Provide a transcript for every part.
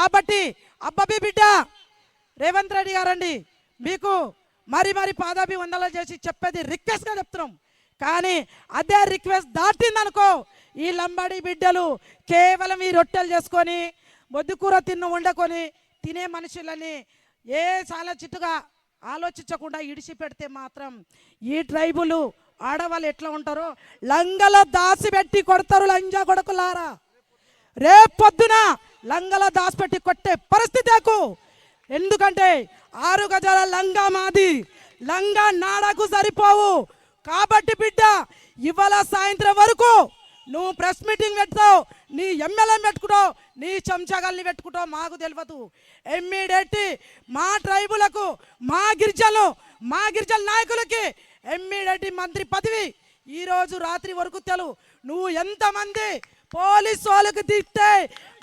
కాబట్టి అబ్బబి బిడ్డ రేవంత్ రెడ్డి గారండి మీకు మరి మరి పాదాభి వందలు చేసి చెప్పేది రిక్వెస్ట్గా చెప్తున్నాం. కానీ అదే రిక్వెస్ట్ దాటిందనుకో ఈ లంబాడి బిడ్డలు కేవలం ఈ రొట్టెలు చేసుకొని బొద్దుకూర తిన్ను వండుకొని తినే మనుషులని ఏ చాలా చిట్టుగా ఆలోచించకుండా ఇడిచి పెడితే మాత్రం ఈ ట్రైబులు ఆడవాళ్ళు ఎట్లా ఉంటారో లంగలో దాసి పెట్టి కొడతారు లంజా కొడుకులారా రేపు పొద్దున లంగల దాచిపెట్టి కొట్టే పరిస్థితి నాకు ఎందుకంటే ఆరు గజాల లంగా మాది. లంగా నాడకు సరిపోవు. కాబట్టి బిడ్డ ఇవాళ సాయంత్రం వరకు నువ్వు ప్రెస్ మీటింగ్ పెడతావు నీ ఎమ్మెల్యే పెట్టుకుంటావు నీ చెంచగాల్ని పెట్టుకుంటావు మాకు తెలియదు ఎమ్మిడెట్టి మా ట్రైబులకు మా గిరిజలు మా గిరిజన నాయకులకి ఎమ్మిడెట్టి మంత్రి పదవి. ఈరోజు రాత్రి వరకు తెలు. నువ్వు ఎంతమంది పోలీసు వాళ్ళకి తిట్టే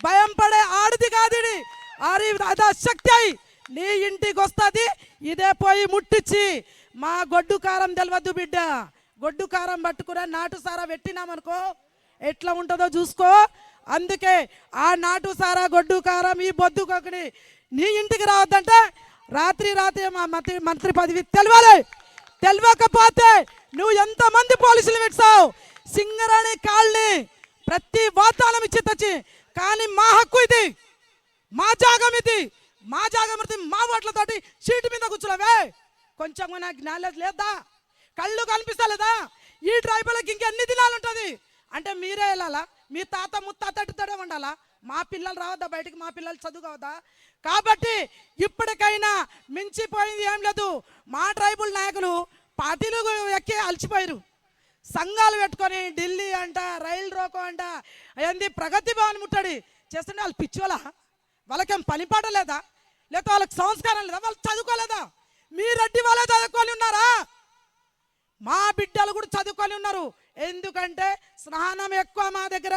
భయం పడే ఆడిది కాదు ఇది. అది అది అశక్తి అయి నీ ఇంటికి వస్తుంది ఇదే పోయి ముట్టించి మా గొడ్డు కారం తెలవద్దు బిడ్డ. గొడ్డు కారం పట్టుకురా నాటు సారా పెట్టినామనుకో ఎట్లా ఉంటుందో చూసుకో. అందుకే ఆ నాటు సారా గొడ్డు కారం ఈ బొద్దు కొకని నీ ఇంటికి రావద్దంటే రాత్రి రాత్రి మా మంత్రి మంత్రి పదవి తెలవాలి. తెలియకపోతే నువ్వు ఎంతమంది పోలీసులు పెట్టావు సింగరాణి కాళ్ళని ప్రతి వాతావరణం ఇచ్చి తెచ్చి కానీ మా హక్కు ఇది. మా జాగం ఇది. మా జాగం ఇది మా ఓట్లతోటి సీటు మీద కూర్చోలేవే కొంచెం నాకు జ్ఞానం లేదా కళ్ళు కనిపిస్తలేదా? ఈ ట్రైబల్కి ఇంకెన్ని దినాలు ఉంటుంది? అంటే మీరే వెళ్ళాలా? మీ తాత ముత్తాత ఉండాలా? మా పిల్లలు రావద్దా బయటకు? మా పిల్లలు చదువుకోవద్దా? కాబట్టి ఇప్పటికైనా మించిపోయింది ఏం లేదు. మా ట్రైబుల్ నాయకులు పార్టీలు ఎక్కి అలసిపోయారు సంఘాలు పెట్టుకొని ఢిల్లీ అంట రైలు రోకో అంట ఏంది ప్రగతి భవన్ ముట్టడి చేస్తుంటే వాళ్ళు పిచ్చోలా వాళ్ళకేం పనిపాట లేదా? లేకపోతే వాళ్ళకి సంస్కారం లేదా? వాళ్ళు చదువుకోలేదా? మీ రెడ్డి వాళ్ళే చదువుకొని ఉన్నారా? మా బిడ్డలు కూడా చదువుకొని ఉన్నారు. ఎందుకంటే స్నానం ఎక్కువ మా దగ్గర.